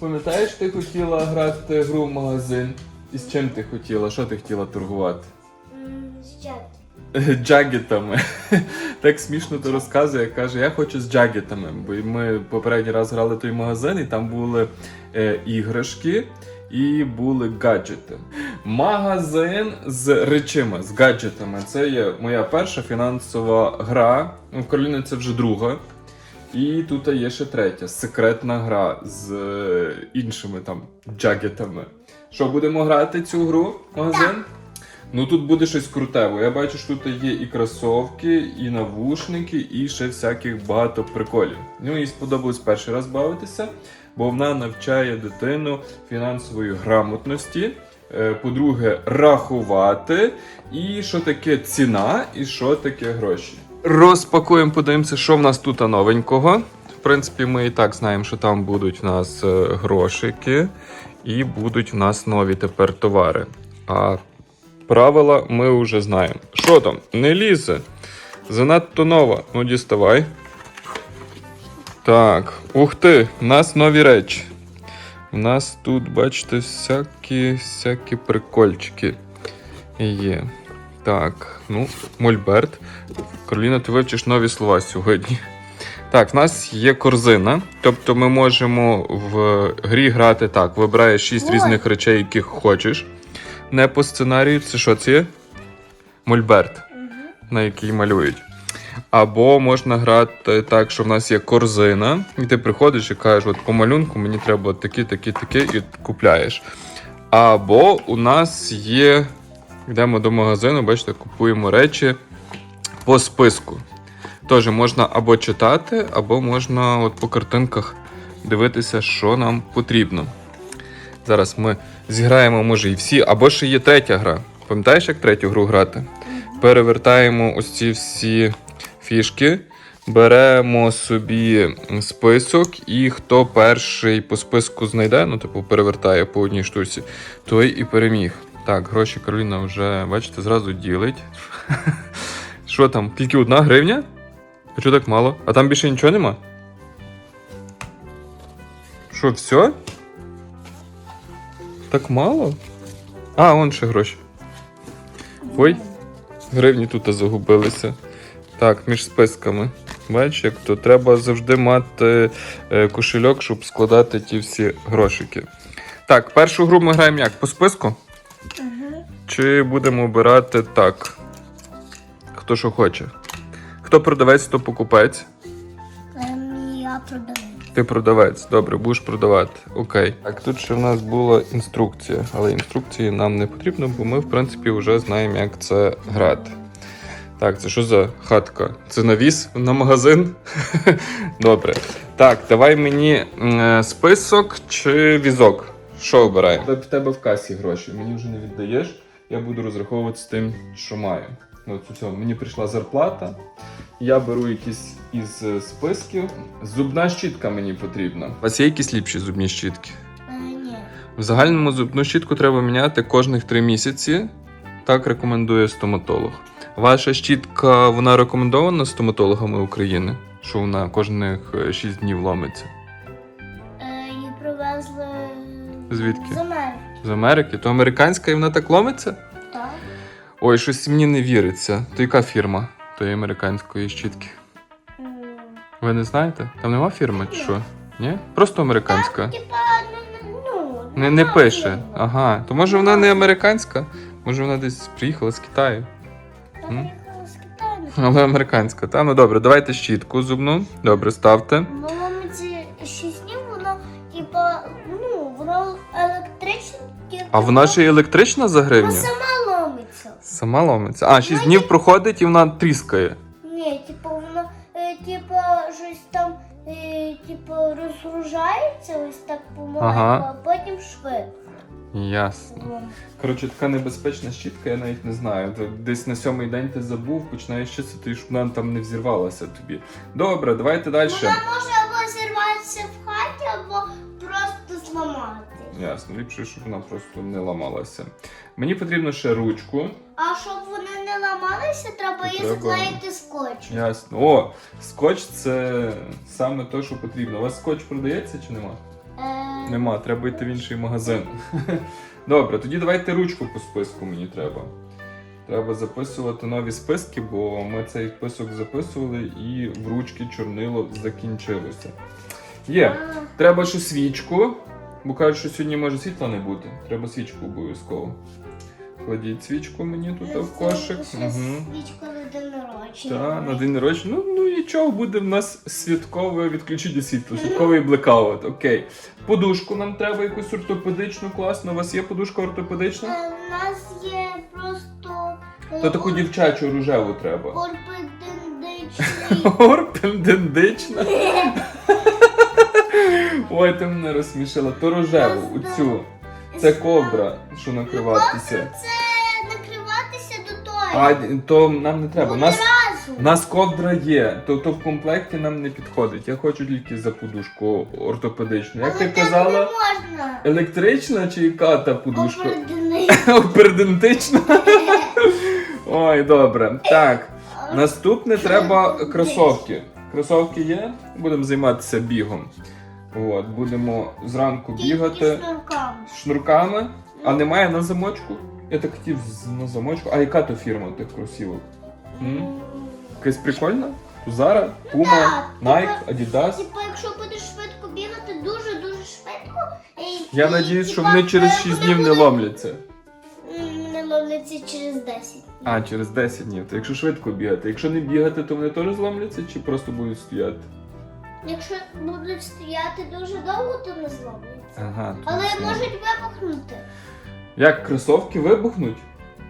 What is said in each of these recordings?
пам'ятаєш, ти хотіла грати гру в магазин? І з чим ти хотіла? Що ти хотіла торгувати? М, Ще. Джагетами. Так смішно то розказує, каже, я хочу з джагетами. Бо ми попередній раз грали той магазин, і там були е, іграшки і були гаджети. Магазин з речима, з гаджетами. Це є моя перша фінансова гра. В Кароліни це вже друга. І тут є ще третя секретна гра з е, іншими там джагетами. Що будемо грати цю гру? Магазин? Ну тут буде щось круте, бо я бачу, що тут є і кросовки, і навушники, і ще всяких багато приколів. Ну їй сподобалось перший раз бавитися, бо вона навчає дитину фінансової грамотності. е, По-друге, рахувати, і що таке ціна, і що таке гроші. Розпакуємо, подивимося, що в нас тут новенького. В принципі, ми і так знаємо, що там будуть в нас е, грошики, і будуть в нас нові тепер товари. А правила ми вже знаємо. Що там? Не лізе. Занадто нова. Ну, діставай. Так, ух ти, у нас нові речі. У нас тут, бачите, всякі, всякі прикольчики є. Так, ну, Мольберт. Кароліна, ти вивчиш нові слова сьогодні. Так, в нас є корзина. Тобто ми можемо в грі грати так. Вибираєш 6 Ой. різних речей, яких хочеш. Не по сценарію. Це що це є? Мольберт, на який малюють. Або можна грати так, що в нас є корзина, і ти приходиш і кажеш, от по малюнку мені треба такі, такі, такі, і купляєш. Або у нас є. Йдемо до магазину, бачите, купуємо речі по списку. Теж можна або читати, або можна от по картинках дивитися, що нам потрібно. Зараз ми зіграємо, може, і всі, або ще є третя гра. Пам'ятаєш, як третю гру грати? Перевертаємо ось ці всі фішки, беремо собі список, і хто перший по списку знайде, ну, типу, перевертає по одній штуці, той і переміг. Так, гроші Кароліна вже, бачите, зразу ділить. Що там? Тільки одна гривня? А чого так мало? А там більше нічого нема? Що, все? Так мало? А, вон ще гроші. Ой, гривні тут загубилися. Так, між списками. Бачиш, як то треба завжди мати е, кошельок, щоб складати ті всі грошики. Так, першу гру ми граємо як? По списку? Чи будемо обирати так? Хто що хоче? Хто продавець, хто покупець? Ем, Я продаю. Ти продавець, добре, будеш продавати. Окей. Так, тут ще в нас була інструкція, але інструкції нам не потрібно, бо ми, в принципі, вже знаємо, як це грати. Так, це що за хатка? Це навіс на магазин? Добре. Так, давай мені е, список чи візок. Що обираємо? В тебе в касі гроші. Мені вже не віддаєш. Я буду розраховувати з тим, що маю. Ну, От у. Мені прийшла зарплата. Я беру якісь із е, списків. Зубна щітка мені потрібна. У вас є якісь ліпші зубні щітки? Е, Ні. В загальному зубну щітку треба міняти кожних 3 місяці. Так рекомендує стоматолог. Ваша щітка вона рекомендована стоматологами України, що вона кожних 6 днів ломиться. Звідки? з Америки. З Америки? То американська і вона так ломиться? Так. Ой, щось мені не віриться. То яка фірма тої американської щітки? Ви не знаєте? Там нема фірми чи що? Ні? Просто американська. Типа, ну, ну, Не, не пише. Ага. То може вона не американська? Може вона десь приїхала з Китаю? Та М? приїхала з Китаю. Але американська. Та ну добре, давайте щітку зубну. Добре, ставте. А вона ще й електрична за Вона сама ломиться. Сама ломиться. А, 6 днів проходить і вона тріскає. Ні, типу, воно, е, типа, щось там, е, типу, розгружається ось так помаленьку, Ага. а потім швидко. Ясно. Коротше, така небезпечна щітка, я навіть не знаю. Десь на сьомий день ти забув, починаєш чистити, щоб вона там не взірвалася тобі. Добре, давайте далі. Вона може або зірватися в хаті, або. Ясно, ліпше, щоб вона просто не ламалася. Мені потрібно ще ручку. А щоб вони не ламалися, треба її Треба. заклеїти скотчем. Ясно. О, скотч це саме те, що потрібно. У вас скотч продається чи нема? Е, Нема, треба йти в інший магазин. Добре, тоді давайте ручку по списку мені треба. Треба записувати нові списки, бо ми цей список записували і в ручки чорнило закінчилося. Є. Треба ще свічку, бо кажуть, що сьогодні може світла не бути. Треба свічку обов'язково. Кладіть свічку мені тут в кошик. Угу. свічка на день народження. Так, на день народження. Ну, ну нічого, буде в нас святкове відключення світла, святковий блекаут. Окей. Подушку нам треба якусь ортопедичну, класно. У вас є подушка ортопедична? Е, У нас є просто е, То таку дівчачу рожеву треба. ортопедичний. Орпендендична. Ой, ти мене розсмішила. То рожеву, оцю. Це ковдра, що накриватися. Це накриватися до тої. А то нам не треба. У нас, у нас ковдра є, то, то в комплекті нам не підходить. Я хочу тільки за подушку ортопедичну. Як Але ти казала, можна. електрична чи яка та подушка? Опердентична? Ой, добре. Так, наступне треба кросовки. Кросовки є? Будемо займатися бігом. От, будемо зранку бігати шнурками. з шнурками, а немає на замочку. Я так хотів на замочку. А яка то фірма тих кросівок? Якась прикольна? Зара, Puma, Nike, Adidas. Типу, якщо будеш швидко бігати, дуже-дуже швидко. і- Я і, надіюсь, що типа, вони через е, 6 днів не будуть- ломляться. М, Не ловляться через 10. А, через 10 днів. То якщо швидко бігати. Якщо не бігати, то вони теж зломляться чи просто будуть стояти? Якщо будуть стояти дуже довго, то не зловляться. Ага. то Але не знаю. можуть вибухнути. Як кросовки вибухнуть?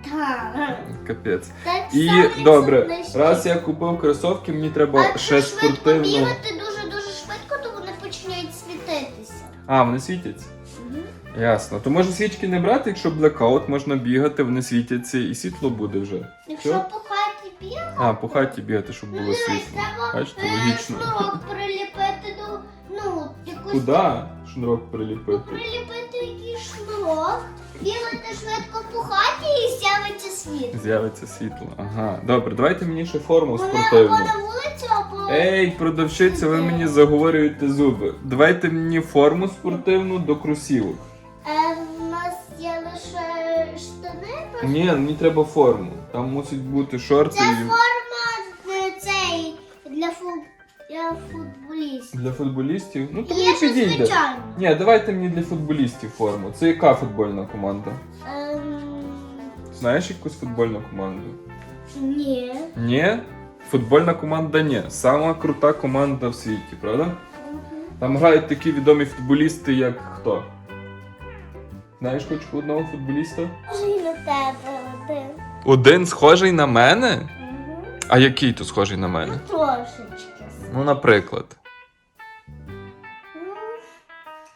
Так. Капець. Так І само, як добре, зубнищі. раз я купив кросовки, мені А треба якщо ще швидко спортивну. бігати дуже-дуже швидко, то вони починають світитися. А, вони світяться. Ясно. То може свічки не брати, якщо блекаут, можна бігати, вони світяться і світло буде вже. Якщо Що? по хаті бігати, А, по хаті бігати, щоб ну було дивись, світло. треба Бачите, е, логічно. шнурок приліпити до ну, якусь Куди шнурок приліпити? приліпити якийсь шнурок, бігати швидко по хаті і з'явиться світ. З'явиться світло. Ага. Добре, давайте мені ще форму спортивну. або на вулицю, або Ей, продавщиця, ви мені заговорюєте зуби. Давайте мені форму спортивну до кросівок. Е, в нас є лише штани. просто. Ні, мені треба форму. Там мусять бути шорти Це і форма е, цей для, фут... для футболістів. для футболістів. Ну то Є ще підійде. звичайно. Ні, давайте мені для футболістів форму. Це яка футбольна команда? Ем, Знаєш якусь футбольну команду? ні. Ні? Футбольна команда ні. Сама крута команда в світі, правда? Там грають такі відомі футболісти, як хто? Знаєш хоч одного футболіста? Може і на тебе один. Один схожий на мене? А який то схожий на мене? Ну, трошечки. Ну, наприклад.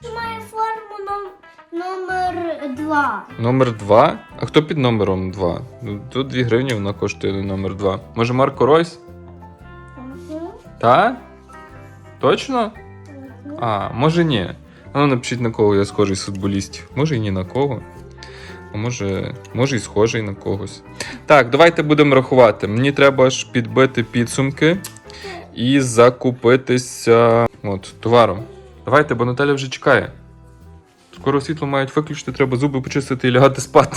Ну, Має форму ном- номер два. Номер 2? А хто під номером 2? Ну, тут 2 гривні вона коштує номер 2. Може Марко Ройс? Мгм. Та? Точно? Мгм. А, може ні. А Ну, напишіть на кого я схожий з футболістів. Може і ні на кого. А може, може і схожий на когось. Так, давайте будемо рахувати. Мені треба ж підбити підсумки і закупитися от, товаром. Давайте, бо Наталя вже чекає. Скоро світло мають виключити, треба зуби почистити і лягати спати.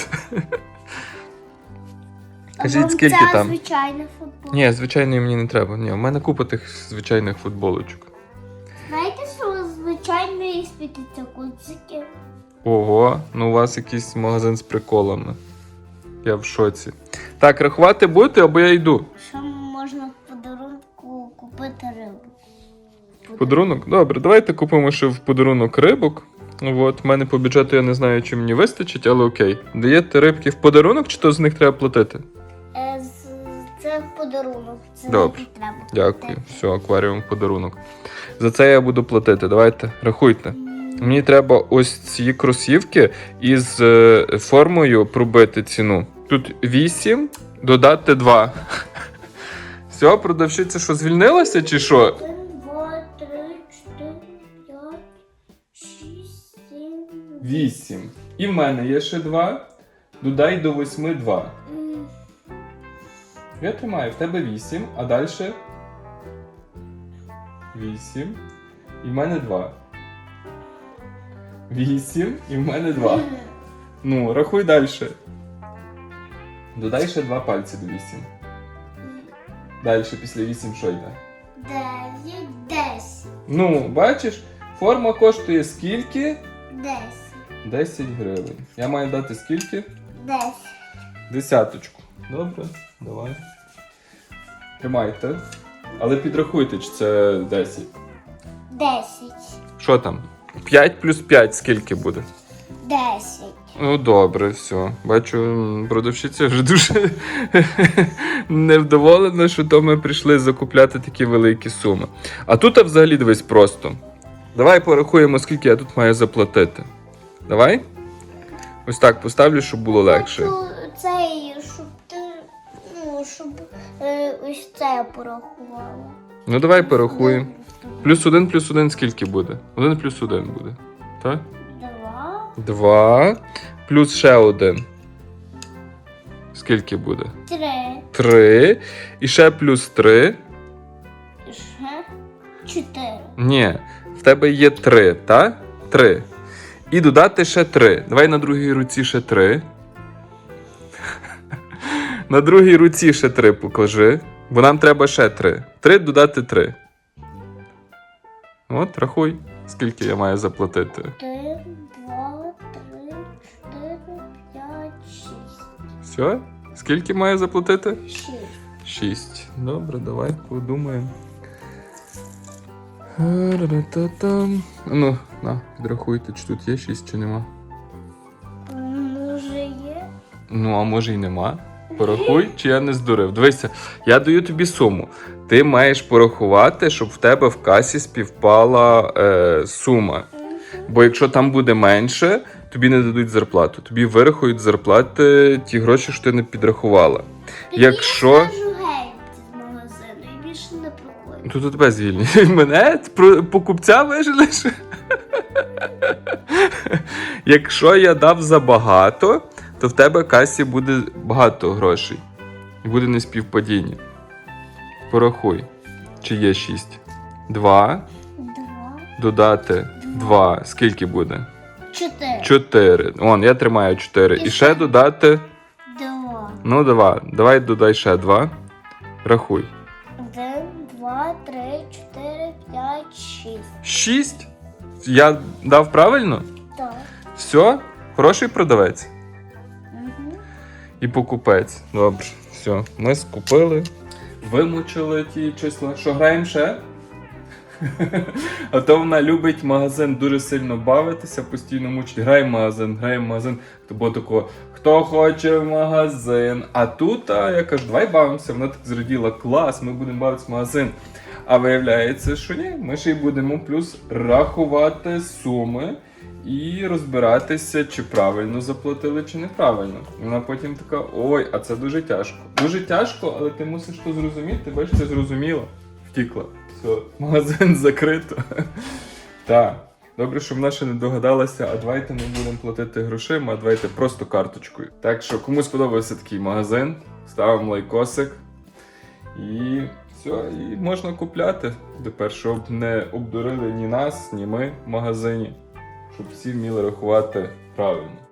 Кажіть, скільки там? звичайний футбол. Ні, звичайної мені не треба. Ні, у мене купа тих звичайних футболочок. Знаєте, що звичайний світиться куцики? Ого, ну у вас якийсь магазин з приколами. Я в шоці. Так, рахувати будете або я йду. Що можна в подарунку купити рибу? Подарунок? Добре, давайте купимо ще в подарунок рибок. От, в мене по бюджету я не знаю, чи мені вистачить, але окей. Даєте рибки в подарунок, чи то з них треба платити? Е, з- Це в подарунок. Це Добре. не треба. Дякую. Все, акваріум подарунок. За це я буду платити. Давайте, рахуйте. Мені треба ось ці кросівки із е, формою пробити ціну. Тут 8, додати 2. Все, продавщиця що звільнилася чи що? Один, два, три, чотири, п'ять, шість, сім, 8. І в мене є ще 2. Додай до 8 2. Я тримаю, в тебе 8, а далі 8. І в мене 2. Вісім і в мене два. Ну, рахуй далі. Додай ще два пальці до вісім. Далі після вісім що йде? Дев'ять, десять. Ну, бачиш, форма коштує скільки? Десять. 10 гривень. Я маю дати скільки? Десять. Десяточку. Добре, давай. Тримайте. Але підрахуйте, чи це 10. Десять. Що там? 5 плюс 5 скільки буде? Десять. Ну, добре, все. Бачу, продавщиця вже дуже невдоволена, що то ми прийшли закупляти такі великі суми. А тут а взагалі дивись просто. Давай порахуємо, скільки я тут маю заплатити. Давай? Ось так поставлю, щоб було легше. Хочу цей, щоб ти, ну, щоб е, ось це порахувала. Ну давай порахуємо. Плюс один плюс один скільки буде? Один плюс один буде. Так? Два, Два. Плюс ще один. Скільки буде? три, Три. І ще плюс три. ще чотири. Ні. В тебе є три, так? Три. І додати ще три. Давай на другій руці ще три. На другій руці ще три покажи. Бо нам треба ще три. Три додати три. От, рахуй, скільки я маю заплатити. Один, два, три, чотири, п'ять, шість. Все? Скільки маю заплатити? Шість. Шість. Добре, давай подумаємо. Ра-ра-та-там. Ну, на, підрахуйте, чи тут є шість, чи нема. Може є? Ну, а може й нема. Порахуй, чи я не здурив. Дивися, я даю тобі суму. Ти маєш порахувати, щоб в тебе в касі співпала е, сума. Бо якщо там буде менше, тобі не дадуть зарплату. Тобі вирахують зарплати ті гроші, що ти не підрахувала. Якщо. Я скажу геть з магазину і більше не приходжу. Тут у тебе звільні. Мене про покупця виженеш? Якщо я дав забагато, то в тебе в касі буде багато грошей. І буде неспівпадіння. Порахуй, чи є 6. 2 Два, додати 2. Скільки буде? чотири. 4. Вон, я тримаю 4. І ще додати. Два. Ну, 2. Давай додай ще 2. Рахуй. Один, два, три, чотири, п'ять, шість. 6. Я дав правильно? Так. Все, хороший продавець. І покупець. Добре, все, ми скупили. Вимучили ті числа. Що граємо ще? А то вона любить магазин дуже сильно бавитися, постійно мучить. Граємо магазин, граємо магазин. То було такого, хто хоче в магазин. А тут а, я кажу, давай бавимося. Вона так зраділа, клас, ми будемо бавитися в магазин. А виявляється, що ні, ми ще й будемо плюс рахувати суми і розбиратися, чи правильно заплатили, чи неправильно. Вона потім така: ой, а це дуже тяжко. Дуже тяжко, але ти мусиш то зрозуміти. Бачиш, ти зрозуміла. Втікла. Все, магазин закрито. Так. Добре, що вона ще не догадалася, а давайте не будемо платити грошима, а давайте просто карточкою. Так що, кому сподобався такий магазин, ставимо лайкосик. І все, і можна купляти. Тепер, щоб не обдурили ні нас, ні ми в магазині, щоб всі вміли рахувати правильно.